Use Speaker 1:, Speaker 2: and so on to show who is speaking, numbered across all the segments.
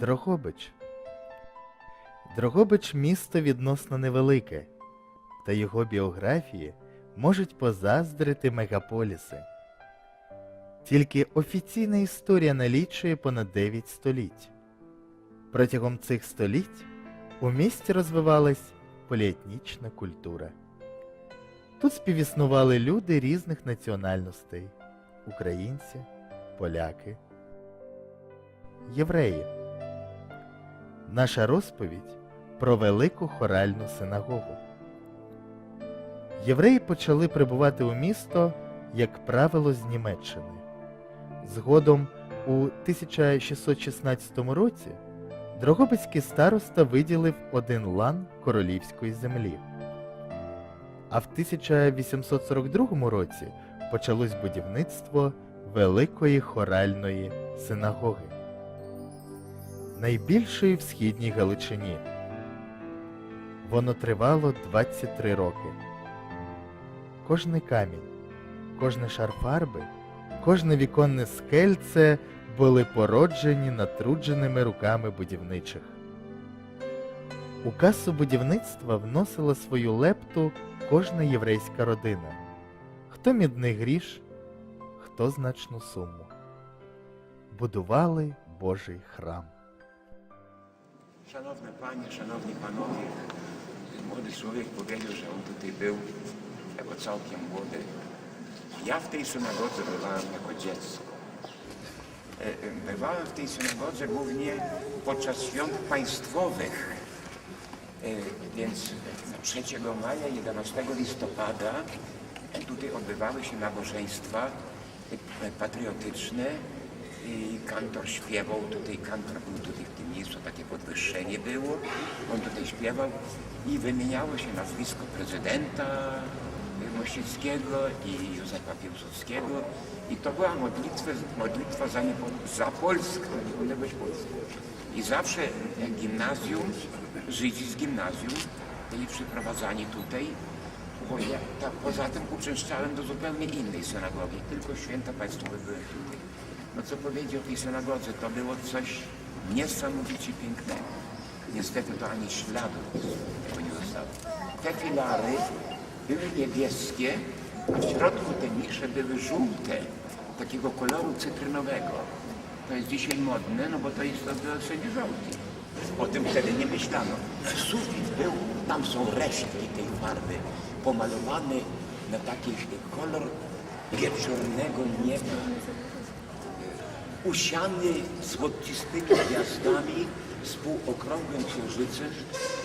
Speaker 1: Дрогобич. Дрогобич місто відносно невелике, та його біографії можуть позаздрити мегаполіси. Тільки офіційна історія налічує понад 9 століть. Протягом цих століть у місті розвивалась поліетнічна культура. Тут співіснували люди різних національностей українці, поляки, євреї. Наша розповідь про велику хоральну синагогу. Євреї почали прибувати у місто, як правило, з Німеччини. Згодом у 1616 році Дрогобицький староста виділив один лан королівської землі. А в 1842 році почалось будівництво Великої хоральної синагоги, найбільшої в східній Галичині. Воно тривало 23 роки. Кожний камінь, кожний шар фарби, кожне віконне скельце були породжені натрудженими руками будівничих. У касу будівництва вносила свою лепту кожна єврейська родина. Хто мідний гріш, хто значну суму. Будували Божий храм.
Speaker 2: Szanowne Panie, Szanowni Panowie, młody człowiek powiedział, że on tutaj był jako całkiem młody. Ja w tej synagodze bywałem jako dziecko. E, e, Bywałem w tej synagodze głównie podczas świąt państwowych, E, więc 3 maja, 11 listopada tutaj odbywały się nabożeństwa patriotyczne i kantor śpiewał, tutaj kantor był tutaj w tym miejscu, takie podwyższenie było, on tutaj śpiewał i wymieniało się nazwisko prezydenta Mościckiego i Józefa Piłsudskiego i to była modlitwa, modlitwa za, niepo- za Polskę, niepodległość Polski. I zawsze gimnazjum, Żydzi z gimnazjum byli przyprowadzani tutaj, bo ja ta, poza tym uczęszczałem do zupełnie innej synagogi, tylko święta państwowe były tutaj. No co powiedzieć o tej synagodze, to było coś niesamowicie pięknego. Niestety to ani śladu tego nie zostało. Te filary były niebieskie, a w środku te nisze były żółte, takiego koloru cytrynowego. To jest dzisiaj modne, no bo to jest to dosyć żółty. O tym wtedy nie myślano. Sufit był, tam są resztki tej farby, pomalowane na taki kolor wieczornego nieba usiany złocistymi gwiazdami z półokrągłym księżycem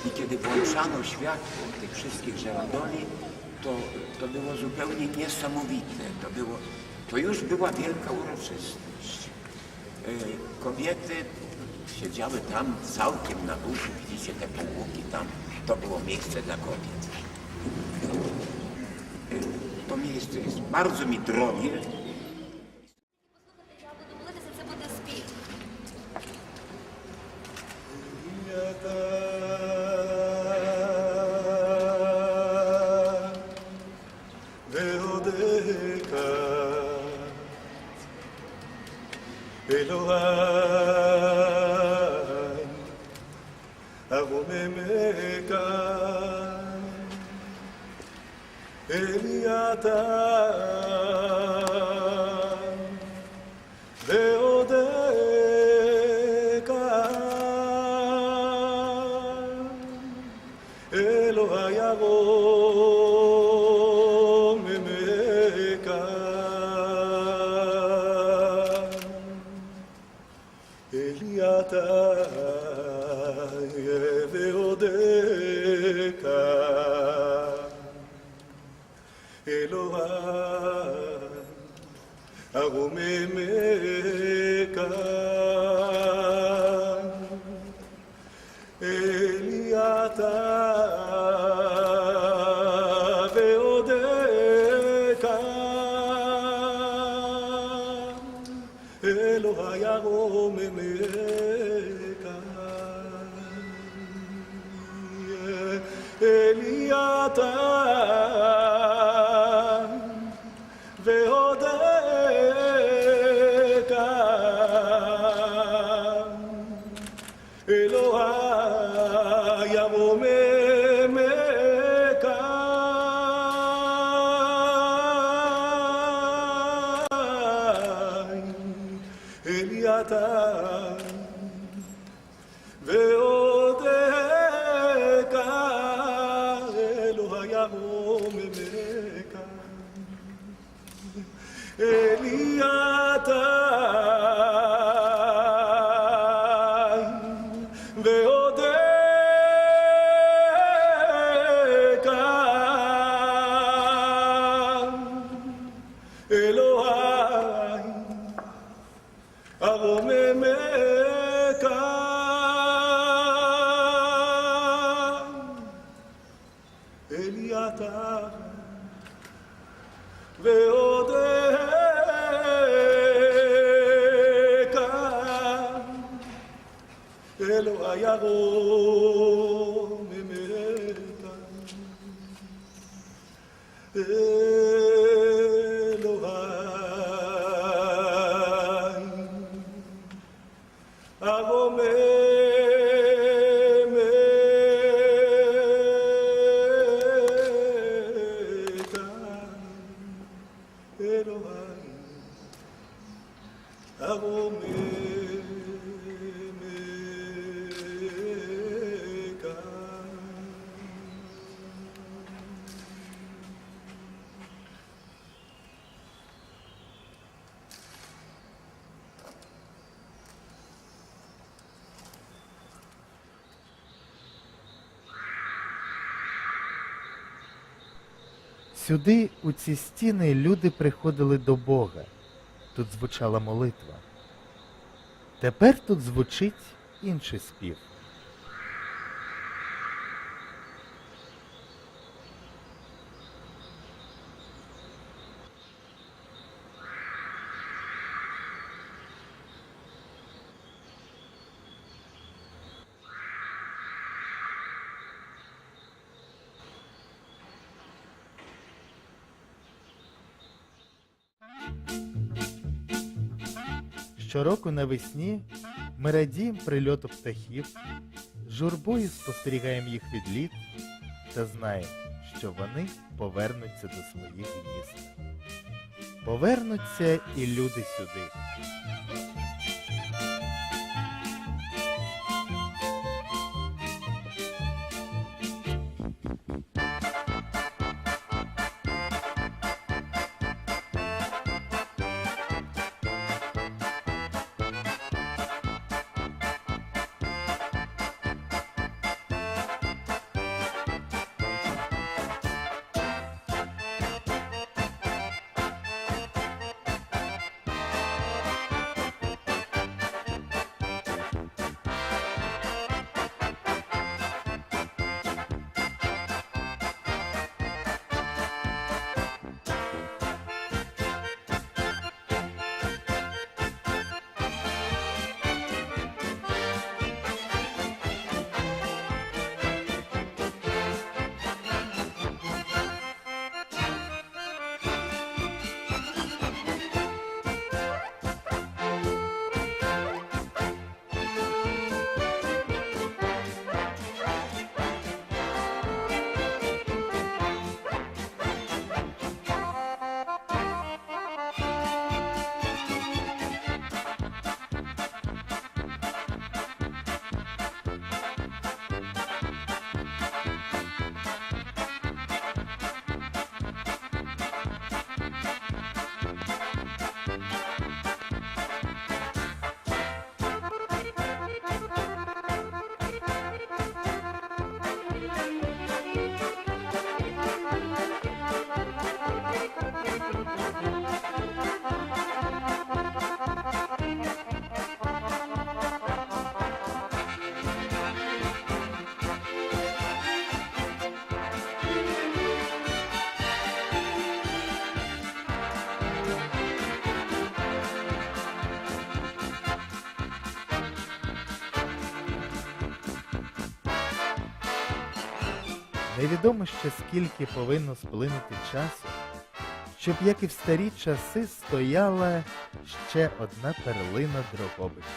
Speaker 2: i kiedy włączano światło tych wszystkich żerandoli, to, to było zupełnie niesamowite. To, było, to już była wielka uroczystość. E, Kobiety siedziały tam całkiem na górze, widzicie te półki tam, to było miejsce dla kobiet. E, To miejsce jest bardzo mi drogie,
Speaker 3: silhouette.
Speaker 4: ועודך אלוהי ארוממך אליעתה ועודך אלוהי ארוממך tell 야고
Speaker 1: Сюди, у ці стіни, люди приходили до Бога. Тут звучала молитва. Тепер тут звучить інший спів. Щороку навесні ми радіємо прильоту птахів, журбою спостерігаємо їх відліт та знаємо, що вони повернуться до своїх гнізд. Повернуться і люди сюди. Невідомо ще скільки повинно сплинути часу, щоб, як і в старі часи, стояла ще одна перлина Дрогобича.